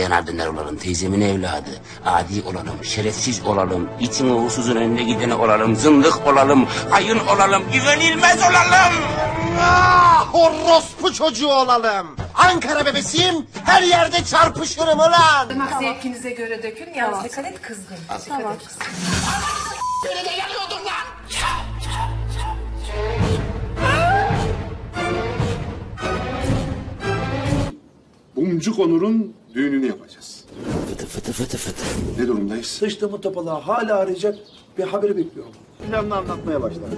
yanardınlar olalım teyzemin evladı. Adi olalım, şerefsiz olalım, itin uğursuzun önüne gideni olalım, zındık olalım, hayın olalım, güvenilmez olalım. Ah orospu çocuğu olalım. Ankara bebesiyim her yerde çarpışırım ulan. Damak zevkinize göre dökün. Yalnız dikkat et kızgın. Dikkat et kızgın. Beni de yakıyordun lan. Mumcuk Onur'un düğününü yapacağız. Fıtı fıtı fıtı fıtı. Ne durumdayız? Sıçtığımı topalığa hala arayacak bir haberi bekliyorum. Planını anlatmaya başlar.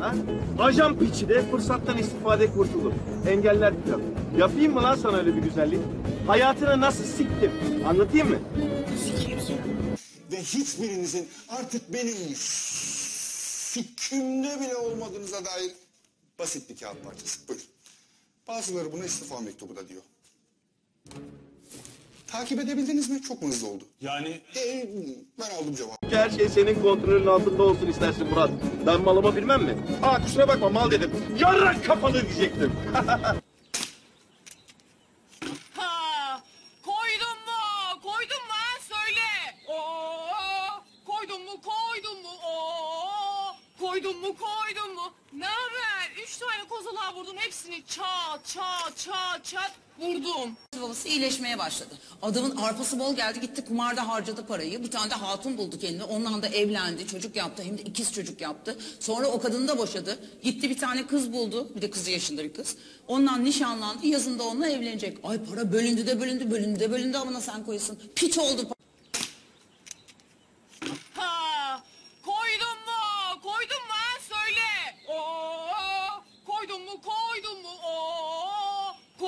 Ha? Ajan piçi de fırsattan istifade kurtulur. Engeller planı. Yapayım mı lan sana öyle bir güzellik? Hayatını nasıl siktim? Anlatayım mı? ve hiçbirinizin artık benim fikrimde bile olmadığınıza dair basit bir kağıt parçası. Buyurun. Bazıları buna istifa mektubu da diyor. Takip edebildiniz mi? Çok mu hızlı oldu? Yani? Ee, ben aldım cevabı. Her şey senin kontrolün altında olsun istersin Murat. Ben malımı bilmem mi? Aa kusura bakma mal dedim. Yarrak kafanı diyecektim. Ha, koydun mu? Koydun mu? ha? Söyle. Oo, koydun mu? Koydun mu? Oo, koydun mu? Koydun mu? Ne haber? Üç tane kozalağa vurdun. Hepsini çat çat çat çat vurdum. Babası iyileşmeye başladı. Adamın arpası bol geldi gitti kumarda harcadı parayı. Bir tane de hatun buldu kendine. Ondan da evlendi. Çocuk yaptı. Hem de ikiz çocuk yaptı. Sonra o kadını da boşadı. Gitti bir tane kız buldu. Bir de kızı yaşında bir kız. Ondan nişanlandı. Yazında onunla evlenecek. Ay para bölündü de bölündü bölündü de bölündü ama sen koyasın. Piç oldu Ha,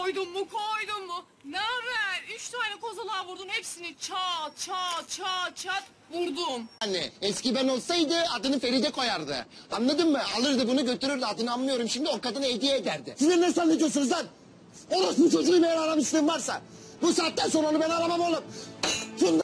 koydun mu? Koydun mu? Ne haber? Üç tane kozalağa vurdun. Hepsini çat çat çat çat vurdum. Anne eski ben olsaydı adını Feride koyardı. Anladın mı? Alırdı bunu götürürdü adını anlıyorum şimdi o kadına hediye ederdi. Siz ne zannediyorsunuz lan? Orospu çocuğu ben aramışlığım varsa. Bu saatten sonra onu ben aramam oğlum. Funda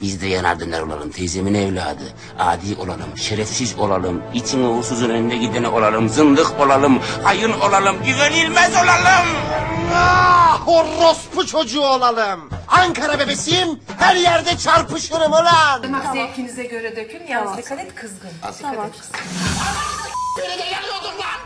Biz de yanardınlar olalım teyzemin evladı. Adi olalım, şerefsiz olalım, itin uğursuzun önüne gideni olalım, zındık olalım, hayın olalım, güvenilmez olalım. Ah orospu çocuğu olalım. Ankara bebesiyim her yerde çarpışırım ulan. Damak zevkinize göre dökün. Yalnız dikkat et kızgın. Dikkat et kızgın. Beni de yakıyordun lan.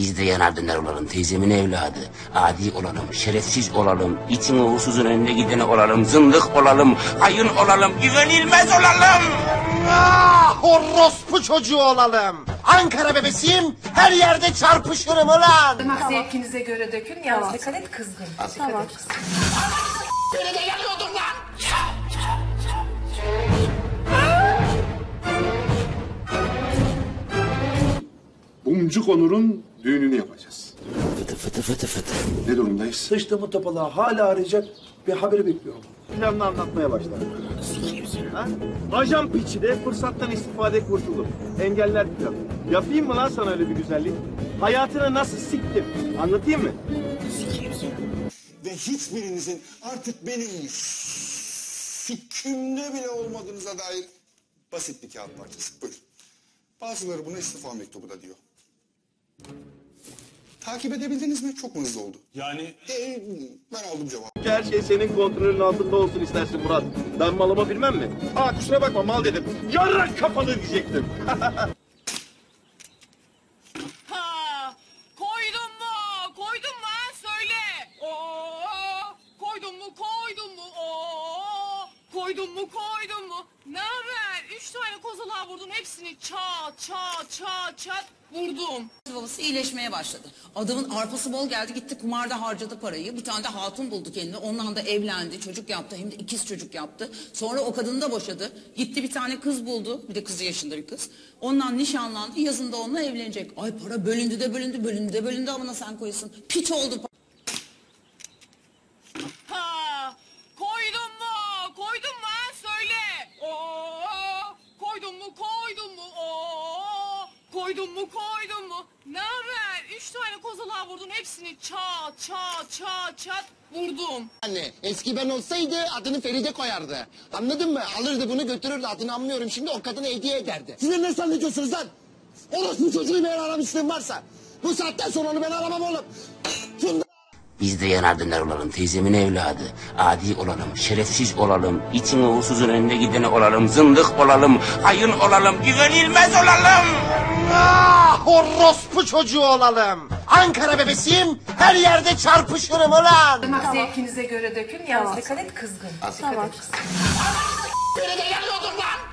Biz de yanardınlar olalım teyzemin evladı. Adi olalım, şerefsiz olalım, itin uğursuzun önüne gideni olalım, zındık olalım, hayın olalım, güvenilmez olalım. Ah orospu çocuğu olalım. Ankara bebesiyim her yerde çarpışırım ulan. Damak zevkinize göre dökün. Yalnız dikkat et kızgın. Dikkat et kızgın. Beni de yakıyordun lan. Mumcuk Onur'un düğününü yapacağız. Fıtı fıtı fıtı fıtı. Ne durumdayız? Sıçtığımı topalığa hala arayacak bir haberi bekliyorum. Planını anlatmaya başlar. Ha? Ajan piçi de fırsattan istifade kurtulur. Engeller planı. Yapayım mı lan sana öyle bir güzellik? Hayatını nasıl siktim? Anlatayım mı? Ve hiçbirinizin artık benim fikrimde bile olmadığınıza dair basit bir kağıt parçası. Buyurun. Bazıları buna istifa mektubu da diyor. Takip edebildiniz mi? Çok mu hızlı oldu? Yani? Ee, ben aldım cevabı. Her şey senin kontrolün altında olsun istersin Murat. Ben malımı bilmem mi? Aa kusura bakma mal dedim. Yarrak kafanı diyecektim. Ha, koydun mu? Koydun mu? ha? Söyle. Oo, koydun mu? Koydun mu? Oo, koydun mu? Koydun mu? Ne haber? Üç tane kozalağa vurdun. Hepsini çat çat çat çat vurdum. Babası iyileşmeye başladı. Adamın arpası bol geldi gitti kumarda harcadı parayı. Bir tane de hatun buldu kendine. Ondan da evlendi. Çocuk yaptı. Hem de ikiz çocuk yaptı. Sonra o kadını da boşadı. Gitti bir tane kız buldu. Bir de kızı yaşında bir kız. Ondan nişanlandı. Yazında onunla evlenecek. Ay para bölündü de bölündü bölündü de bölündü ama sen koyasın. Piç oldu Ha, koydun mu? Koydun mu? ha? Söyle. Oo, koydun mu? Mu koydun mu? Ne haber? Üç tane kozalağa vurdun hepsini çat çat çat çat vurdum. Anne eski ben olsaydı adını Feride koyardı. Anladın mı? Alırdı bunu götürürdü adını anmıyorum şimdi o kadına hediye ederdi. Sizler ne zannediyorsunuz lan? Orospu çocuğu eğer aramışlığım varsa. Bu saatten sonra onu ben aramam oğlum. Şunu Biz de yanardınlar olalım teyzemin evladı. Adi olalım, şerefsiz olalım, için uğursuzun önüne gidene olalım, zındık olalım, hayın olalım, güvenilmez olalım. Orospu çocuğu olalım. Ankara bebesiyim her yerde çarpışırım ulan. Damak zevkinize göre dökün. Yalnız dikkat et kızgın. Dikkat et kızgın. Feride yanıyordum lan.